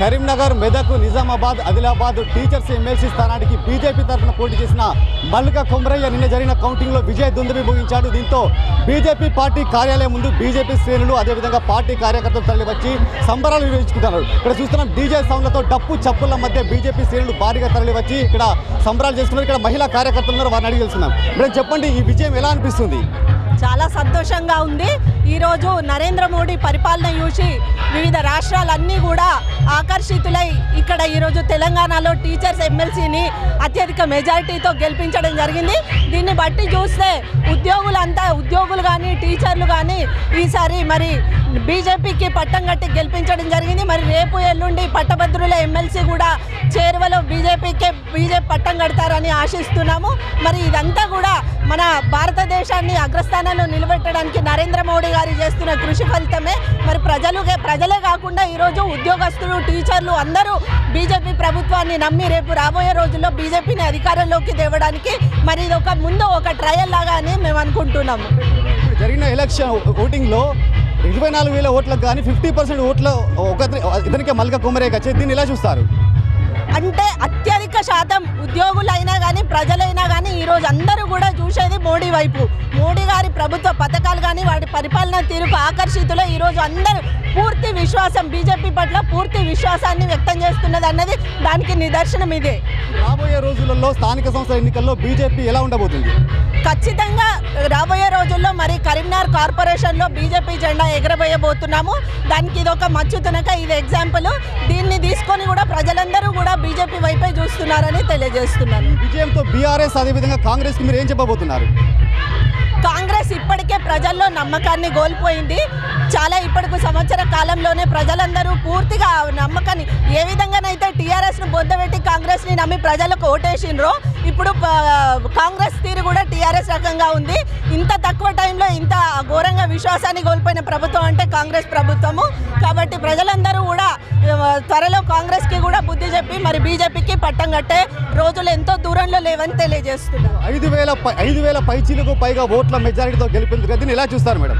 Karimnagar Medak Nizamabad Adilabad teachers MLC స్థానానికి BJP తరఫున పోటీ చేసిన మల్లిక కొమరయ్య నిన్న జరిగిన కౌంటింగ్లో విజయ దుందుబి ముగించాడు దీంతో బీజేపీ పార్టీ కార్యాలయం ముందు బీజేపీ శ్రేణులు అదేవిధంగా పార్టీ కార్యకర్తలు తరలివచ్చి సంబరాలు నిర్వహించుకుంటున్నారు. ఇక్కడ చూస్తున్నాం డీజే సౌండ్లతో డప్పు చప్పుల మధ్య బీజేపీ శ్రేణులు భారీగా తరలివచ్చి ఇక్కడ సంబరాలు చేస్తున్నారు. ఇక్కడ మహిళా కార్యకర్తలు ఉన్నారు. వారిని అడిగి తెలుసుకున్నాం మేడం చెప్పండి ఈ విజయం ఎలా అనిపిస్తుంది? చాలా సంతోషంగా ఉంది. ఈరోజు నరేంద్ర మోడీ పరిపాలన చూసి వివిధ రాష్ట్రాలన్నీ కూడా ఆకర్షితులై ఇక్కడ ఈరోజు తెలంగాణలో టీచర్స్ ఎమ్మెల్సీని అత్యధిక మెజారిటీతో గెలిపించడం జరిగింది. దీన్ని బట్టి చూస్తే ఉద్యోగులంతా ఉద్యోగులు కానీ టీచర్లు కానీ ఈసారి మరి బీజేపీకి పట్టం కట్టి గెలిపించడం జరిగింది. మరి రేపు ఎల్లుండి పట్టభద్రుల ఎమ్మెల్సీ కూడా చేరువలో బీజేపీకే బీజేపీ పట్టం కడతారని ఆశిస్తున్నాము. మరి ఇదంతా కూడా మన భారతదేశాన్ని అగ్రస్థానంలో నిలబెట్టడానికి నరేంద్ర మోడీ గారు చేస్తున్న కృషి ఫలితమే. మరి ప్రజలు ప్రజలే కాకుండా ఈరోజు ఉద్యోగస్తులు టీచర్లు అందరూ బీజేపీ ప్రభుత్వాన్ని నమ్మి రేపు రాబోయే రోజుల్లో బీజేపీని అధికారంలోకి తేవడానికి మరి ఇది ఒక ముందు ఒక ట్రయల్ లాగా అని మేము అనుకుంటున్నాము. జరిగిన ఎలక్షన్ ఓటింగ్లో ఇరవై నాలుగు వేల ఓట్లకు కానీ ఫిఫ్టీ పర్సెంట్ ఓట్లు ఒక ఇతనికే మల్లిక కుమరే వచ్చి దీన్ని ఎలా చూస్తారు? అంటే అత్యధిక శాతం ఉద్యోగులైనా కానీ ప్రజలైనా కానీ ఈరోజు అందరూ కూడా చూసేది మోడీ వైపు. మోడీ గారి ప్రభుత్వ పథకాలు కానీ వాటి పరిపాలన తీరుకు ఆకర్షితులై ఈరోజు అందరూ పూర్తి విశ్వాసం బీజేపీ పట్ల పూర్తి విశ్వాసాన్ని వ్యక్తం చేస్తున్నది అన్నది దానికి నిదర్శనం ఇదే. రాబోయే రోజులలో స్థానిక సంస్థల ఎన్నికల్లో బీజేపీ ఎలా ఉండబోతుంది? ఖచ్చితంగా రాబోయే రోజుల్లో మరి కరీంనగర్ కార్పొరేషన్లో బీజేపీ జెండా ఎగరబోయబోతున్నాము. దానికి ఇది ఒక మచ్చు తునక ఇది ఎగ్జాంపుల్. దీన్ని తీసుకొని కూడా ప్రజలందరూ బీజేపీ వైపే చూస్తున్నారని తెలియజేస్తున్నాను. విజయంతో బీఆర్ఎస్ అదేవిధంగా కాంగ్రెస్కి మీరు ఏం చెప్పబోతున్నారు? కాంగ్రెస్ ఇప్పటికే ప్రజల్లో నమ్మకాన్ని కోల్పోయింది. చాలా ఇప్పటికి సంవత్సర కాలంలోనే ప్రజలందరూ పూర్తిగా నమ్మకాన్ని ఏ విధంగానైతే టీఆర్ఎస్ను బొద్దబెట్టి కాంగ్రెస్ని నమ్మి ప్రజలకు ఓటేసిండ్రో ఇప్పుడు కాంగ్రెస్ తీరు కూడా టీఆర్ఎస్ రకంగా ఉంది. ఇంత తక్కువ టైంలో ఇంత ఘోరంగా విశ్వాసాన్ని కోల్పోయిన ప్రభుత్వం అంటే కాంగ్రెస్ ప్రభుత్వము. కాబట్టి ప్రజలందరూ కూడా త్వరలో కాంగ్రెస్కి కూడా బుద్ధి చెప్పి మరి బీజేపీకి పట్టం కట్టే రోజులు ఎంతో దూరంలో లేవని తెలియజేస్తున్నారు ఐదు వేల పై- ఐదు వేల పైచీలకు పైగా ఓట్ల మెజారిటీతో గెలిపింది దీన్ని ఎలా చూస్తారు మేడం?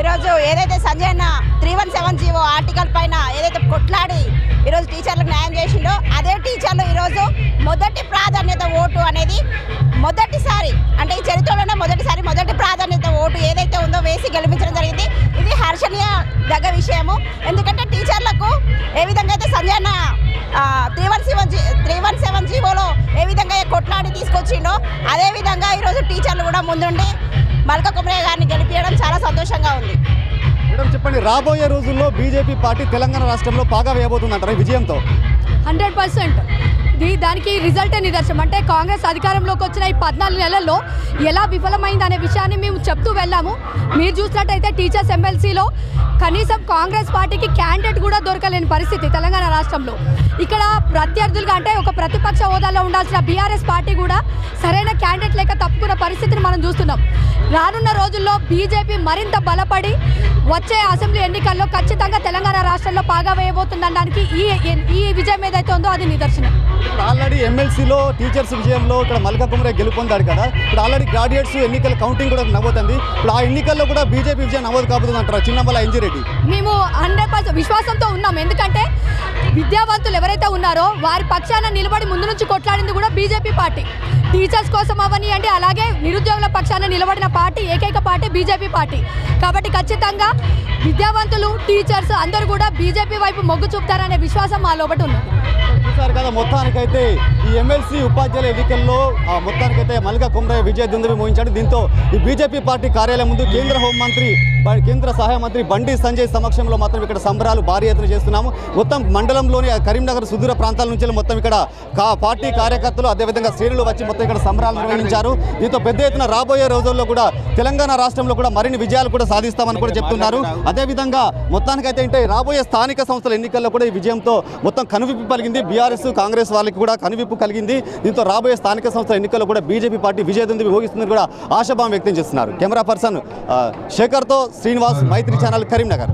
ఈరోజు ఏదైతే సంజయ్ అన్న three one seven GO article పైన ఏదైతే కొట్లాడి ఈరోజు టీచర్లకు న్యాయం చేసిండో అదే టీచర్లు ఈరోజు మొదటి ప్రాధాన్యత ఓటు అనేది మొదటిసారి అంటే ఈ చరిత్రలోనే మొదటిసారి మొదటి ప్రాధాన్యత ఓటు ఏదైతే ఉందో వేసి గెలిపించడం జరిగింది. ఇది హర్షణీయ దగ్గ విషయము. ఎందుకంటే టీచర్లకు ఏ విధంగా అయితే సంజయ్ అన్న three one seven G three one seven జీవోలో ఏ విధంగా కొట్లాడి తీసుకొచ్చిండో అదే విధంగా ఈరోజు టీచర్లు కూడా ముందుండి మల్క కుమరయ్య గారిని గెలిపించడం చాలా సంతోషంగా ఉంది. మేడం చెప్పండి రాబోయే రోజుల్లో బీజేపీ పార్టీ తెలంగాణ రాష్ట్రంలో పాగా వేయబోతుందంటారు విజయంతో? Hundred percent. దానికి రిజల్టే నిదర్శనం? అంటే కాంగ్రెస్ అధికారంలోకి వచ్చిన ఈ పద్నాలుగు నెలల్లో ఎలా విఫలమైంది అనే విషయాన్ని మేము చెప్తూ వెళ్ళాము. మీరు చూసినట్టయితే టీచర్స్ ఎమ్మెల్సీలో కనీసం కాంగ్రెస్ పార్టీకి క్యాండిడేట్ కూడా దొరకలేని పరిస్థితి తెలంగాణ రాష్ట్రంలో. ఇక్కడ ప్రత్యర్థులుగా అంటే ఒక ప్రతిపక్ష హోదాలో ఉండాల్సిన బీఆర్ఎస్ పార్టీ కూడా సరైన క్యాండిడేట్ లేక తప్పుకున్న పరిస్థితిని మనం చూస్తున్నాం. రానున్న రోజుల్లో బీజేపీ మరింత బలపడి వచ్చే అసెంబ్లీ ఎన్నికల్లో ఖచ్చితంగా తెలంగాణ రాష్ట్రంలో పాగా వేయబోతుందనడానికి ఈ ఈ విజయం ఏదైతే ఉందో అది నిదర్శనం. ఇప్పుడు ఆల్రెడీ ఎమ్మెల్సీలో టీచర్స్ విజయంలో ఇక్కడ మల్కా కుమరే గెలుపొందాడు కదా. ఇప్పుడు ఆల్రెడీ గ్రాడ్యుయేట్స్ ఎన్నికల కౌంటింగ్ కూడా నమోతుంది ఇప్పుడు ఆ ఎన్నికల్లో కూడా బీజేపీ విజయం నమోదు కాబోతుంది అంటారు చిన్నమల ఎంజిరెడ్డి మేము హండ్రెడ్ విశ్వాసంతో ఉన్నాం. ఎందుకంటే విద్యావంతులు ఎవరైతే ఉన్నారో వారి పక్షాన నిలబడి ముందు నుంచి కొట్లాడింది కూడా బీజేపీ పార్టీ. టీచర్స్ కోసం అవనియండి అంటే అలాగే నిరుద్యోగుల పక్షాన నిలబడిన పార్టీ ఏకైక పార్టీ బీజేపీ పార్టీ. కాబట్టి ఖచ్చితంగా విద్యావంతులు టీచర్స్ అందరూ కూడా బీజేపీ వైపు మొగ్గు చూపుతారనే విశ్వాసం మా లోపల ఉంది. కదా మొత్తానికైతే ఈ ఎమ్మెల్సీ ఉపాధ్యాయుల ఎన్నికల్లో మొత్తానికైతే మల్లికా కుమ్రయ్య విజయ దుందుబి మోహించాడు దీంతో ఈ బీజేపీ పార్టీ కార్యాలయం ముందు కేంద్ర హోంమంత్రి కేంద్ర సహాయ మంత్రి బండి సంజయ్ సమక్షంలో మాత్రం ఇక్కడ సంబరాలు భారీ ఎత్తున చేస్తున్నాము. మొత్తం మండలంలోని కరీంనగర్ సుదూర ప్రాంతాల నుంచి మొత్తం ఇక్కడ పార్టీ కార్యకర్తలు అదేవిధంగా శ్రేణులు వచ్చి మొత్తం ఇక్కడ సంబరాలు నిర్వహించారు. దీంతో పెద్ద ఎత్తున రాబోయే రోజుల్లో కూడా తెలంగాణ రాష్ట్రంలో కూడా మరిన్ని విజయాలు కూడా సాధిస్తామని కూడా చెప్తున్నారు. అదేవిధంగా మొత్తానికైతే అంటే రాబోయే స్థానిక సంస్థల ఎన్నికల్లో కూడా ఈ విజయంతో మొత్తం కనువిప్పు పలిగింది బీఆర్ఎస్ కాంగ్రెస్ వాళ్ళకి కూడా కనువిప్పు కలిగింది. దీంతో రాబోయే స్థానిక సంస్థల ఎన్నికల్లో కూడా బీజేపీ పార్టీ విజయదంది భోగిస్తుందని కూడా ఆశాభావం వ్యక్తం చేస్తున్నారు. కెమెరా పర్సన్ శేఖర్తో శ్రీనివాస్ మైత్రి ఛానల్ కరీంనగర్.